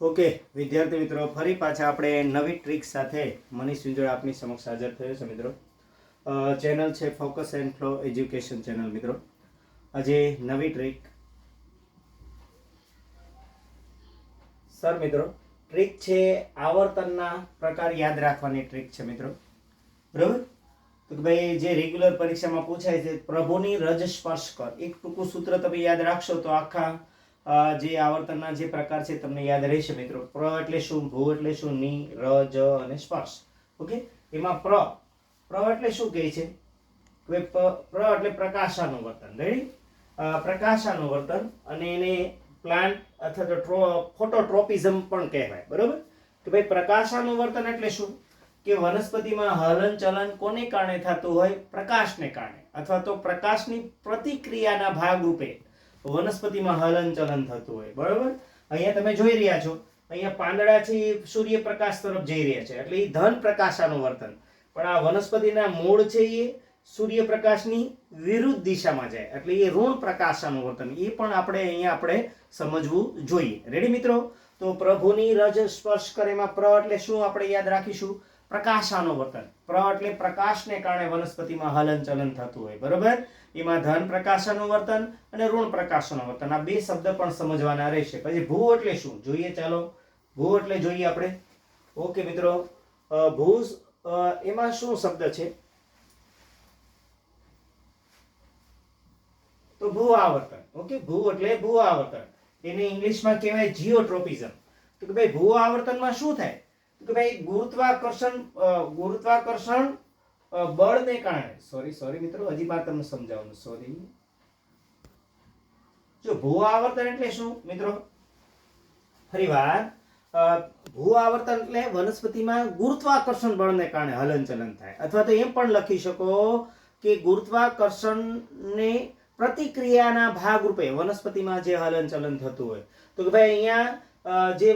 Okay, વિદ્યાર્થી મિત્રો, ફરી પાછા આપણે નવી ટ્રીક સાથે મનીષ વિંજોડ આપની સમક્ષ હાજર થયો છે મિત્રો. ચેનલ છે focus and flow education channel મિત્રો. આજે નવી ટ્રીક. સર મિત્રો, ટ્રીક છે આવર્તનના પ્રકાર યાદ રાખવાની ટ્રીક છે મિત્રો. બરાબર? તો કે ભાઈ, જે રેગ્યુલર પરીક્ષામાં પૂછાય છે, પ્રભુની રજ સ્પર્શ કર. એક ટૂંકું સૂત્ર તમે યાદ રાખશો તો આખા જે આવર્તનના જે પ્રકાર છે તમને યાદ રહેશે મિત્રો. પ્ર એટલે શું? ભૂ એટલે શું? ની, ર, જ અને સ્પર્શ. ઓકે? એમાં પ્ર. પ્ર એટલે શું કહે છે? કે પ્ર એટલે પ્રકાશાનું વર્તન રેડી પ્રકાશાનું વર્તન અને એને પ્લાન્ટ અથવા તો ટ્રો ફોટોટ્રોપિઝમ પણ કહેવાય. બરોબર? કે ભાઈ પ્રકાશાનું વર્તન એટલે શું? કે વનસ્પતિમાં હલન ચલન કોને કારણે થતું હોય? પ્રકાશને કારણે. અથવા તો પ્રકાશની પ્રતિક્રિયાના ભાગરૂપે. વનસ્પતિમાં હલન ચલન થતું હોય, બરોબર? અહીંયા તમે જોઈ રહ્યા છો, અહીંયા પાંદડા છે એ સૂર્યપ્રકાશ તરફ જઈ રહ્યા છે, એટલે એ ધન પ્રકાશાનું વર્તન. પણ આ વનસ્પતિના મૂળ છે એ સૂર્યપ્રકાશની વિરુદ્ધ દિશામાં જાય, એટલે એ ઋણ પ્રકાશાનું વર્તન. એ પણ આપણે અહીંયા આપણે સમજવું જોઈએ. રેડી મિત્રો? તો પ્રભુની રજ સ્પર્શ કરેમાં પ્ર એટલે શું આપણે યાદ રાખીશું? પ્રકાશાનું વર્તન પ્ર એટલે પ્રકાશને કારણે વનસ્પતિમાં હલન ચલન થતું હોય, બરોબર? એમાં ધન પ્રકાશાનું વર્તન અને ઋણ પ્રકાશાનું વર્તન આ બે શબ્દ પણ સમજવાના રહેશે. પછી ભૂ એટલે શું? જોઈએ ચાલો. ભૂ એટલે જોઈએ આપણે. ઓકે, મિત્રો. ભૂ એમાં શું શબ્દ છે? તો ભૂ આવર્તન. ઓકે, ભૂ એટલે ભૂ આવર્તન. એને ઇંગ્લિશમાં કહેવાય જીઓટ્રોપિઝમ. તો કે ભાઈ ભૂ આવર્તનમાં શું થાય? કે ભાઈ ગુરુત્વાકર્ષણ ગુરુત્વાકર્ષણ બળને કારણે. સોરી સોરી મિત્રો, હજી મારે તમને સમજાવવાનું. સોરી જો ભૂ આવર્તન એટલે શું, મિત્રો? ફરીવાર ભૂ આવર્તન એટલે વનસ્પતિમાં ગુરુત્વાકર્ષણ બળને કારણે હલનચલન થાય. અથવા તો એમ પણ લખી શકો કે ગુરુત્વાકર્ષણને પ્રતિક્રિયાના ભાગરૂપે વનસ્પતિમાં જે હલનચલન થતું હોય. તો કે ભાઈ અહીંયા જે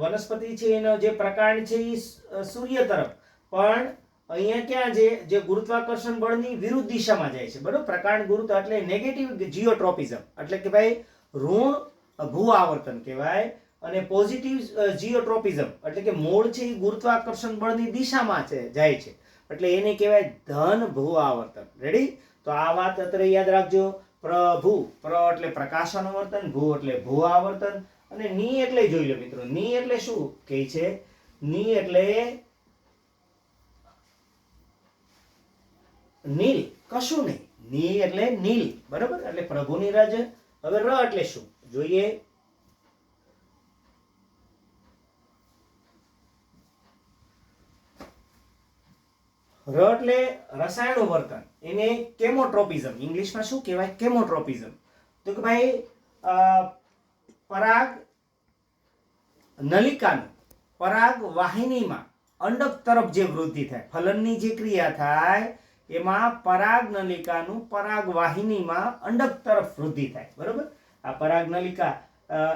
વનસ્પતિ છે એનો જે પ્રકાર છે એ સૂર્ય તરફ. પણ અહીંયા ક્યાં છે? જે ગુરુત્વાકર્ષણ બળની વિરુદ્ધ દિશામાં જાય છે. બરોબર? પ્રકાંડ ગુરુત્વ એટલે નેગેટિવ જીઓટ્રોપિઝમ એટલે કે ભાઈ ઋણ ભૂ આવર્તન કહેવાય અને પોઝિટિવ જીઓટ્રોપિઝમ એટલે કે મૂળ છે એ ગુરુત્વાકર્ષણ બળની દિશામાં છે, જાય છે. એટલે એને કહેવાય ધન ભૂ આવર્તન. રેડી તો આ વાત અત્યારે યાદ રાખજો. પ્રભુ પ્ર એટલે પ્રકાશાનું વર્તન ભૂ એટલે ભૂ આવર્તન. અને ની એટલે જોઈ લો મિત્રો, ની એટલે શું કહે છે? ની એટલે નીલ, કશું નહીં. ની એટલે નીલ, બરાબર? એટલે પ્રભુની રજ હવે ર એટલે શું? જોઈએ. ર એટલે રસાયણો વર્તન, એને કેમોટ્રોપિઝમ, ઇંગ્લિશમાં શું કહેવાય? કેમોટ્રોપિઝમ. તો કે ભાઈ પરાગ નલિકાનું પરાગ વાહિનીમાં અંડક તરફ જે વૃદ્ધિ થાય, ફલનની જે ક્રિયા થાય, એમાં પરાગ નલિકાનું પરાગ વાહિનીમાં અંડક તરફ વૃદ્ધિ થાય. બરોબર? આ પરાગ નલિકા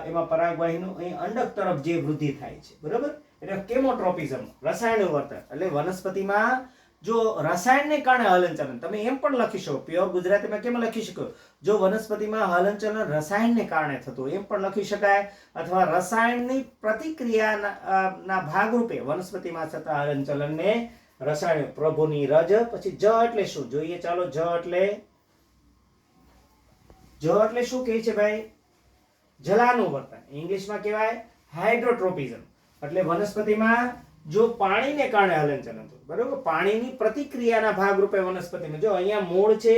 એમાં પરાગ વાહિનું અહીં અંડક તરફ જે વૃદ્ધિ થાય છે. બરોબર? એટલે કેમોટ્રોપિઝમ, રસાયણ વર્તન. એટલે વનસ્પતિમાં જો રસાયણને કારણે હલનચલન, તમે એમ પણ લખી શકો પ્યોર ગુજરાતીમાં કેમ લખી શકો? જો વનસ્પતિમાં હલનચલન રસાયણને કારણે થતું એમ પણ લખી શકાય. અથવા રસાયણની પ્રતિક્રિયાના ભાગરૂપે વનસ્પતિમાં થતા હલનચલનને રસાયણ, પ્રભુની રજ, પછી જ એટલે શું? જોઈએ, ચાલો, જ એટલે જ એટલે શું કહે છે ભાઈ? જલાનું વર્તન, ઇંગ્લિશમાં કહેવાય હાઇડ્રોટ્રોપિઝમ. એટલે વનસ્પતિમાં જો પાણીને કારણે હલનચલન થયું, બરોબર? પાણીની પ્રતિક્રિયાના ભાગરૂપે વનસ્પતિમાં જો અહીંયા મૂળ છે,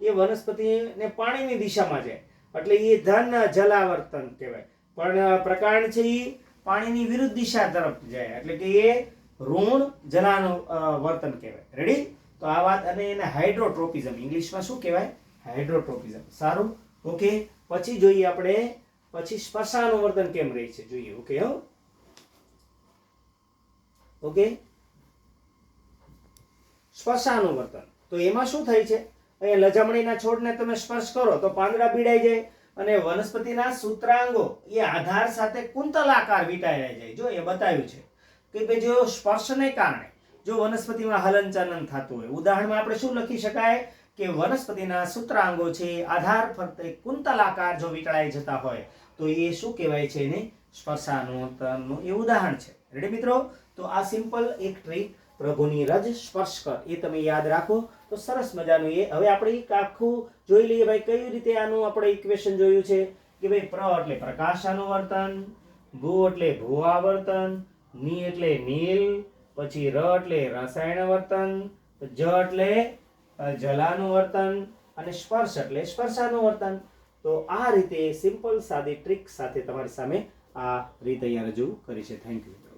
એ વનસ્પતિને પાણીની દિશામાં જાય, એટલે એ ધન જલાવર્તન કહેવાય. પણ પ્રકાંડ છે એ પાણીની વિરુદ્ધ દિશા તરફ જાય, એટલે કે એ ઋણ જલાનું વર્તન કહેવાય. રેડી તો આ વાત, અને એને હાઇડ્રોટ્રોપિઝમ, ઇંગ્લિશમાં શું કહેવાય? હાઇડ્રોટ્રોપિઝમ. સારું? ઓકે પછી જોઈએ આપણે, પછી સ્પર્શાનું વર્તન કેમ રહે છે? જોઈએ. ઓકે હો. ઓકે? સ્પર્શાનું તો એમાં શું થાય છે? અહીંયા લજામણીના છોડને તમે સ્પર્શ કરો તો પાંદડા પીડાઈ જાય અને વનસ્પતિના સૂત્રાંગો એ આધાર સાથે કુંતલાકાર વીંટાળાઈ જાય. જો એ બતાવ્યું છે કે ભાઈ જો સ્પર્શને કારણે જો વનસ્પતિમાં હલનચલન થતું હોય, ઉદાહરણમાં આપણે શું લખી શકાય? કે વનસ્પતિના સૂત્રાંગો છે આધાર ફરતે કુંતલાકાર જો વીંટળાઈ જતા હોય, તો એ શું કહેવાય છે એને? સ્પર્શાનુવર્તનનું એ ઉદાહરણ છે. રેડી મિત્રો? તો આ સિમ્પલ એક ટ્રીક પ્રભુની રજ સ્પર્શ કર. એ તમે યાદ રાખો. તો સરસ મજાનું એ. હવે આપણે એક આખું જોઈ લઈએ ભાઈ, કઈ રીતે આનું આપણે ઇક્વેશન જોયું છે? કે ભાઈ, પ્ર એટલે પ્રકાશાનુવર્તન ભૂ એટલે ભૂઆવર્તન, ની એટલે નીલ, પછી ર એટલે રસાયણ વર્તન, જ એટલે જલાનું વર્તન, અને સ્પર્શ એટલે સ્પર્શાનું વર્તન. તો આ રીતે સિમ્પલ સાદી ટ્રીક સાથે તમારી સામે આ રીત અહીંયા રજૂ કરી છે. Thank you